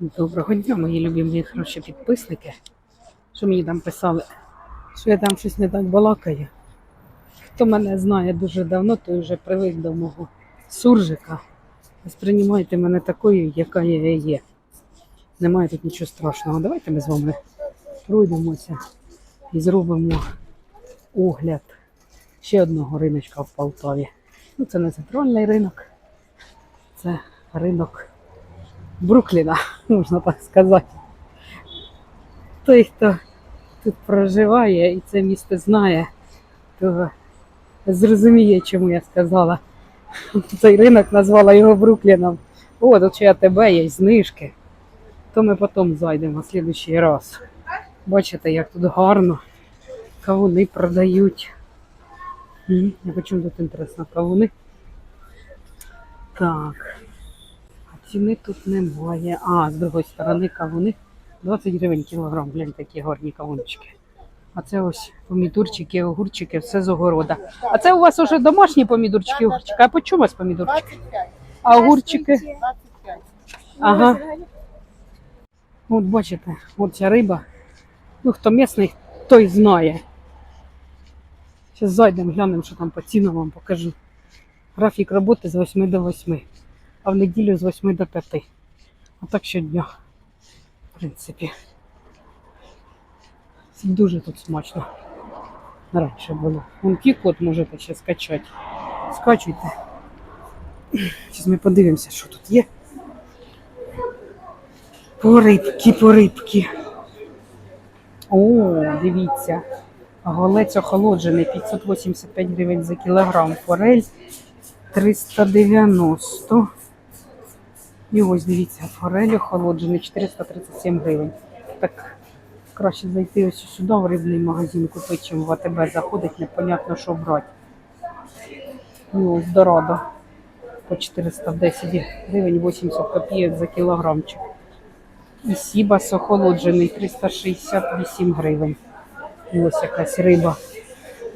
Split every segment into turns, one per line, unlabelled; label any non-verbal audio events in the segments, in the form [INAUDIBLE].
Доброго дня, мої любимі хороші підписники. Що мені там писали, що я там щось не так балакаю. Хто мене знає дуже давно, той вже привик до мого суржика. Сприймайте мене такою, яка я є. Немає тут нічого страшного. Давайте ми з вами пройдемося і зробимо огляд ще одного риночка в Полтаві. Ну, це не центральний ринок, це ринок Брукліна, [LAUGHS] можна так сказати. Той, хто тут проживає і це місто знає, то зрозуміє, чому я сказала. [LAUGHS] Цей ринок назвала його Брукліном. О, тут ще АТБ є знижки. То ми потім зайдемо в слідуючий раз. Бачите, як тут гарно. Кавуни продають. М, А по чому тут інтересно кавуни? Так. Ціни тут немає. А, з другої сторони кавуни 20 гривень кілограм. Глянь, такі гарні кавунчики. А це ось помідорчики, огурчики, все з огорода. А це у вас уже домашні помідорчики, огурчики. А по чому у вас помідорчики? А огурчики? Ага. От бачите, от ця риба. Ну, хто місний, той знає. Зараз зайдемо, глянемо, що там по цінам вам покажу. Графік роботи з 8 до 8, а в неділю з 8 до 5. А так щодня. В принципі. Дуже тут смачно. Раніше було. Вон код можете ще скачати. Скачуйте. Зараз ми подивимося, що тут є. По рибки, по рибки. О, дивіться. Голець охолоджений 585 гривень за кілограм. Форель 390. І ось дивіться, форель охолоджений 437 гривень. Так краще зайти ось сюди в рибний магазин купити, чим в АТБ заходить, непонятно, що брати. І ось дорадо по 410 гривень 80 копійок за кілограмчик. І сібас охолоджений 368 гривень. І ось якась риба.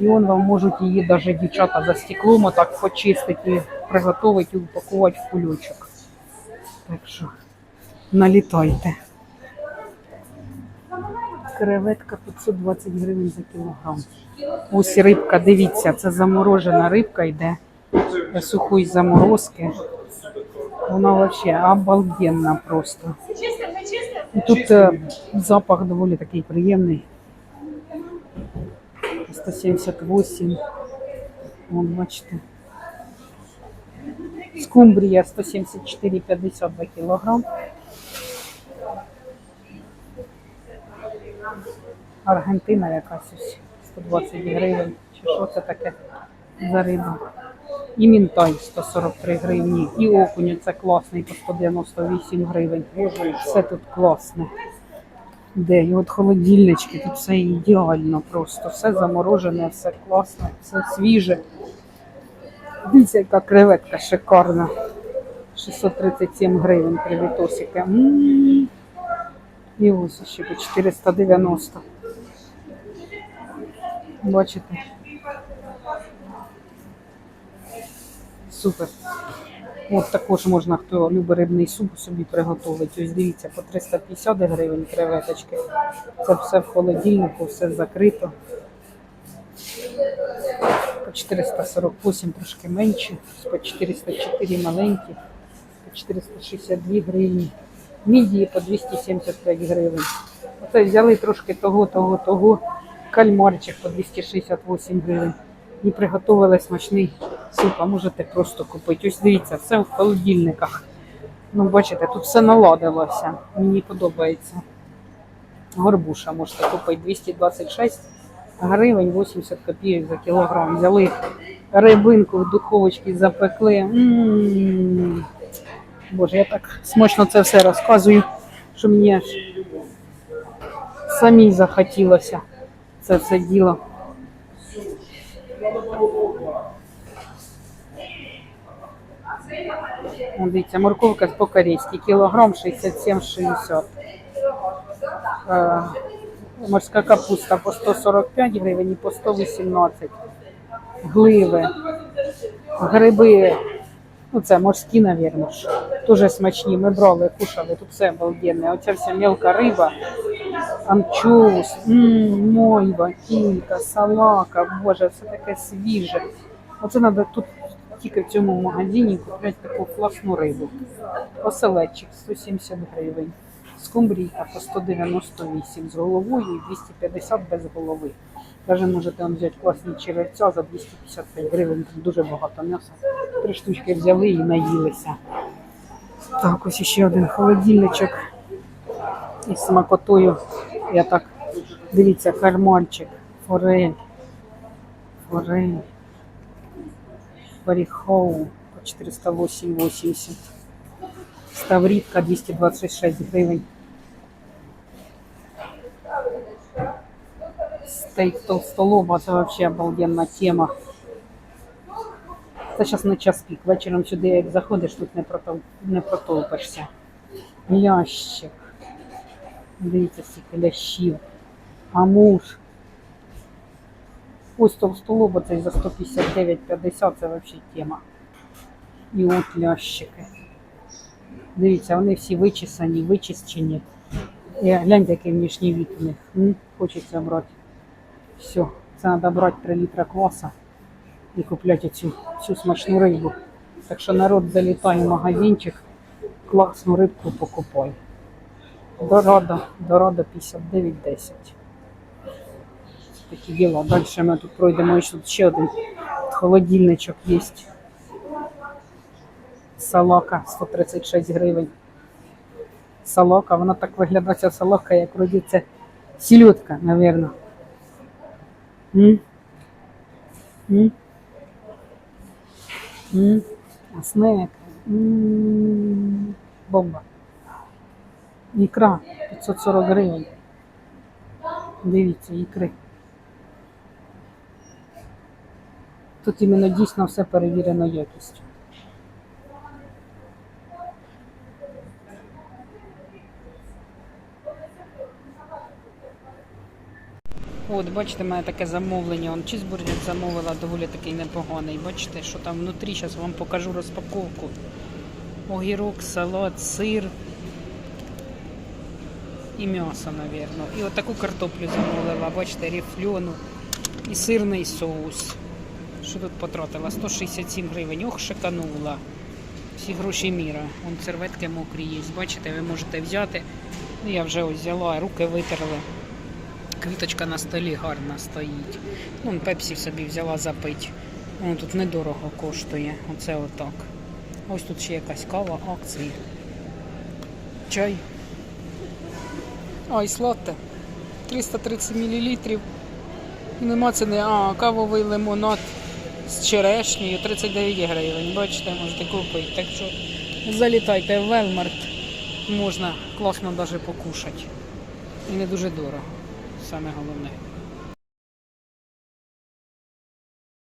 І он вам можуть її навіть дівчата за стеклом отак почистити, приготувати і упакувати в кульочок. Так що налітайте. Креветка 520 гривень за кілограм. Ось рибка, дивіться, це заморожена рибка йде сухої заморозки. Вона взагалі обалденна просто. І тут е, запах доволі такий приємний. 178. Вон, бачите. Скумбрія 174,50 за кілограм. Аргентина якась ось 120 гривень. Чи що це таке за риба? І мінтай 143 гривні, і окунь це класний по 198 гривень. Все тут класне. Де? І от холодильнички, тут все ідеально просто. Все заморожене, все класне, все свіже. Дивіться, яка креветка шикарна. 637 гривень привітосики. М. І ось ще по 490. Бачите? Супер. От також можна, хто любить рибний суп, собі приготувати. Ось дивіться, по 350 гривень креветочки. Це все в холодильнику, все закрито. По 448 трошки менше, по 404 маленькі, по 462 гривні. Мідії по 275 гривень. Оце взяли трошки того, того, того. Кальмарчик по 268 гривень. І приготували смачний суп, а можете просто купити. Ось дивіться, все в холодильниках. Ну, бачите, тут все наладилося. Мені подобається. Горбуша можете купити 226 гривень 80 копійок за кілограм. Взяли рибинку в духовочці, запекли. М-м-м. Боже, я так смачно це все розказую, що мені аж самій захотілося це все діло. Дивіться, морковка по-корейськи, кілограм 67,60. Морська капуста по 145 гривень і по 118. Гливи, гриби Ну, це морські, навірно. Дуже смачні. Ми брали, кушали, тут все обалденне. Оця вся мелка риба, анчоус, м, мойва, кілька, салака, боже, все таке свіже. Оце треба тут тільки в цьому магазині купляти таку класну рибу. Оселедчик 170 гривень. Скумбрійка по 198 з головою і 250 без голови. Даже можете вам взяти класні черевця за 255 гривень, тут дуже багато м'яса. Три штучки взяли і наїлися. Так, ось ще один холодильничок із смакотою. Я так, дивіться, карманчик, форель, форель, баріхоу по 408,80. Ставрідка 226 гривень. Стейк толстолоба, це вообще обалденна тема. Це зараз не час пік. Вечором сюди, як заходиш, тут не, протол... не протолпишся. Ящик. Дивіться, скільки лящів. Амур. Ось толстолоба цей за 159,50, це взагалі тема. І от лящики. Дивіться, вони всі вичесані, вичищені. І гляньте, який внішній від у них. М? Хочеться брати. Все, це треба брати 3 літра кваса і купляти цю, цю смачну рибу. Так що народ залітає в магазинчик, класну рибку покупай. Дорадо, дорадо 59,10. Такі діла. Далі ми тут пройдемо і ще один холодильничок є. Салака 136 гривень. Салака, вона так виглядає ця салака, як вроді це сільотка, напевно. М? М, Бомба. Ікра 540 гривень. Дивіться, ікри. Тут іменно дійсно все перевірено якістю. От, бачите, мене таке замовлення. Он чизбургер замовила доволі такий непоганий. Бачите, що там внутрі, зараз вам покажу розпаковку. Огірок, салат, сир і м'ясо, напевно. І от таку картоплю замовила, бачите, рифльону і сирний соус. Що тут потратила? 167 гривень. Ох, шиканула. Всі гроші міра. Вон серветки мокрі є. Бачите, ви можете взяти. Ну, я вже ось взяла, руки витерла. Квіточка на столі гарна стоїть. Ну, пепсі собі взяла запить. Воно тут недорого коштує. Оце отак. Ось тут ще якась кава, акції. Чай. Айс латте. 330 мл. Нема ціни. А, кавовий лимонад з черешнею 39 гривень. Бачите, можете купити. Так що залітайте в Велмарт. Можна класно навіть покушати. І не дуже дорого. Саме головне.